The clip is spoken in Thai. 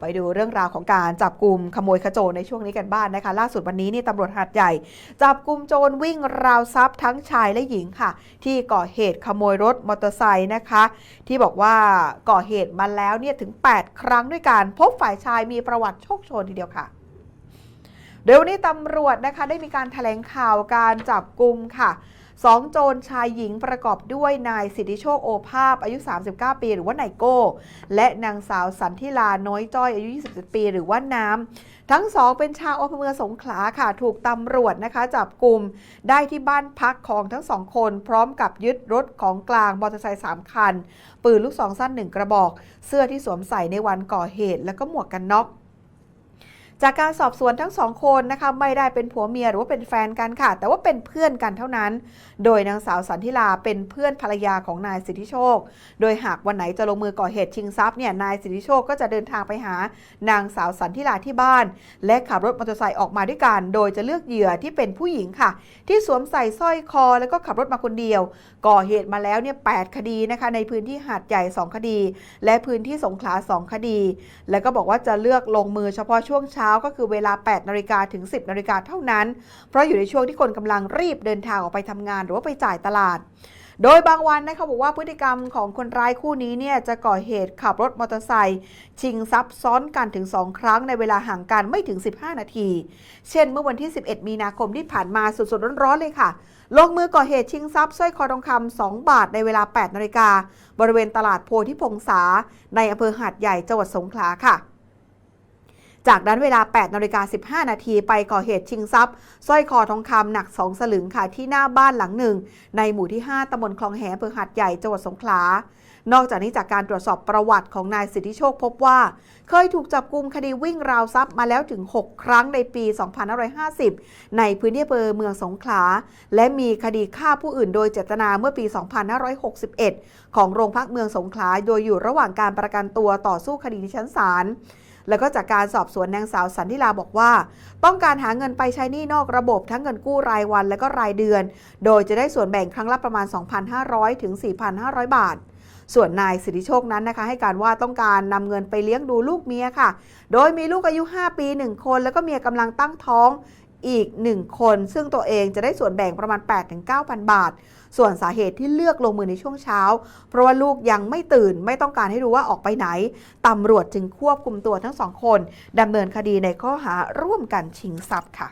ไปดูเรื่องราวของการจับกลุ่มขโมยขโจรในช่วงนี้กันบ้านนะคะ ล่าสุดวันนี้นี่ตำรวจหาดใหญ่ จับกลุ่มโจรวิ่งราวทรัพย์ทั้งชายและหญิงค่ะ ที่ก่อเหตุขโมยรถมอเตอร์ไซค์นะคะ ที่บอกว่าก่อเหตุมาแล้วเนี่ยถึง 8 ครั้งด้วยกันพบฝ่ายชายมีประวัติโชคโชนทีเดียวค่ะโดยวันนี้ตำรวจนะคะได้มีการแถลงข่าวการจับกลุ่มค่ะ สองโจรชายหญิงประกอบด้วยนายสิทธิโชคโอภาพอายุ 39 ปี หรือว่านายโก้ และนางสาวสันทิลาน้อยจ้อยอายุ 27 ปี หรือว่าน้ำ ทั้งสองเป็นชาวอำเภอเมืองสงขลาค่ะ ถูกตำรวจนะคะจับกลุ่มได้ที่บ้านพักของทั้งสองคน พร้อมกับยึดรถของกลางมอเตอร์ไซค์3คัน ปืนลูกซองสั้นหนึ่งกระบอก เสื้อที่สวมใส่ในวันก่อเหตุ แล้วก็หมวกกันน็อก จากการสอบสวนทั้งสองคนนะคะไม่ได้เป็นผัวเมียหรือว่าเป็นแฟนกันค่ะ แต่ว่าเป็นเพื่อนกันเท่านั้น โดยนางสาวสันทิลาเป็นเพื่อนภรรยาของนายสิทธิโชค โดยหากวันไหนจะลงมือก่อเหตุชิงทรัพย์เนี่ยนายสิทธิโชคก็จะเดินทางไปหานางสาวสันทิลาที่บ้าน และขับรถมอเตอร์ไซค์ออกมาด้วยกัน โดยจะเลือกเหยื่อที่เป็นผู้หญิงค่ะ ที่สวมใส่สร้อยคอ แล้วก็ขับรถมาคนเดียว ก่อเหตุมาแล้วเนี่ยแคดีนะคะในพื้นที่หาดใหญ่ 2 คดี และพื้นที่สงขลา 2 คดี แล้วก็บอกว่าจะเลือกลงมือเฉพาะช่วงเช้าก็คือเวลา 8นาฬิกาถึง 10นาฬิกาเท่านั้น เพราะอยู่ในช่วงที่คนกำลังรีบเดินทางออกไปทำงานหรือว่าไปจ่ายตลาดโดยบางวันนะคะบอกว่าพฤติกรรมของคนร้ายคู่นี้เนี่ยจะก่อเหตุขับรถมอเตอร์ไซค์ชิงทรัพย์ซ้อนกันถึง 2 ครั้งในเวลาห่างกันไม่ถึง 15 นาที เช่นเมื่อวันที่ 11 มีนาคมที่ผ่านมาสดๆร้อนๆเลยค่ะ ลงมือก่อเหตุชิงทรัพย์สร้อยคอทองคำ2บาทในเวลา 8 นาฬิกา บริเวณตลาดโพธิพงษาในอำเภอหาดใหญ่จังหวัดสงขลาค่ะ จากนั้นเวลา 8นาฬิกา15 นาทีไปก่อเหตุชิงทรัพย์สร้อยคอทองคำหนัก 2 สลึงค่ะที่หน้าบ้านหลังหนึ่ง ในหมู่ที่ 5ตำบลคลองแหอำเภอหาดใหญ่จังหวัดสงขลา นอกจากนี้จากการตรวจสอบประวัติของนายสิทธิโชคพบว่า เคยถูกจับกลุมคดีวิ่งราวทรัพย์มาแล้วถึง 6 ครั้งในปี 2550 ในพื้นที่อำเภอเมืองสงขลา และมีคดีฆ่าผู้อื่นโดยเจตนาเมื่อปี 2561 ของโรงพักเมืองสงขลา โดยอยู่ระหว่างการประกันตัวต่อสู้คดีในชั้นศาล แล้วก็จากการสอบสวนนางสาวสันทิลาบอกว่า ต้องการหาเงินไปใช้หนี้นอกระบบทั้งเงินกู้รายวันและก็รายเดือน โดยจะได้ส่วนแบ่งครั้งละประมาณ 2,500 ถึง 4,500 บาทส่วนนายสิทธิโชคนั้นนะคะ ให้การว่าต้องการนำเงินไปเลี้ยงดูลูกเมียค่ะ โดยมีลูกอายุ 5 ปี 1 คน แล้วก็เมียกำลังตั้งท้อง อีก 1 คน ซึ่งตัวเองจะได้ส่วนแบ่งประมาณ 8-9,000 บาท ส่วนสาเหตุที่เลือกลงมือในช่วงเช้า เพราะว่าลูกยังไม่ตื่นไม่ต้องการให้รู้ว่าออกไปไหนตำรวจจึงควบคุมตัวทั้งสองคนดำเนินคดีในข้อหาร่วมกันชิงทรัพย์ค่ะ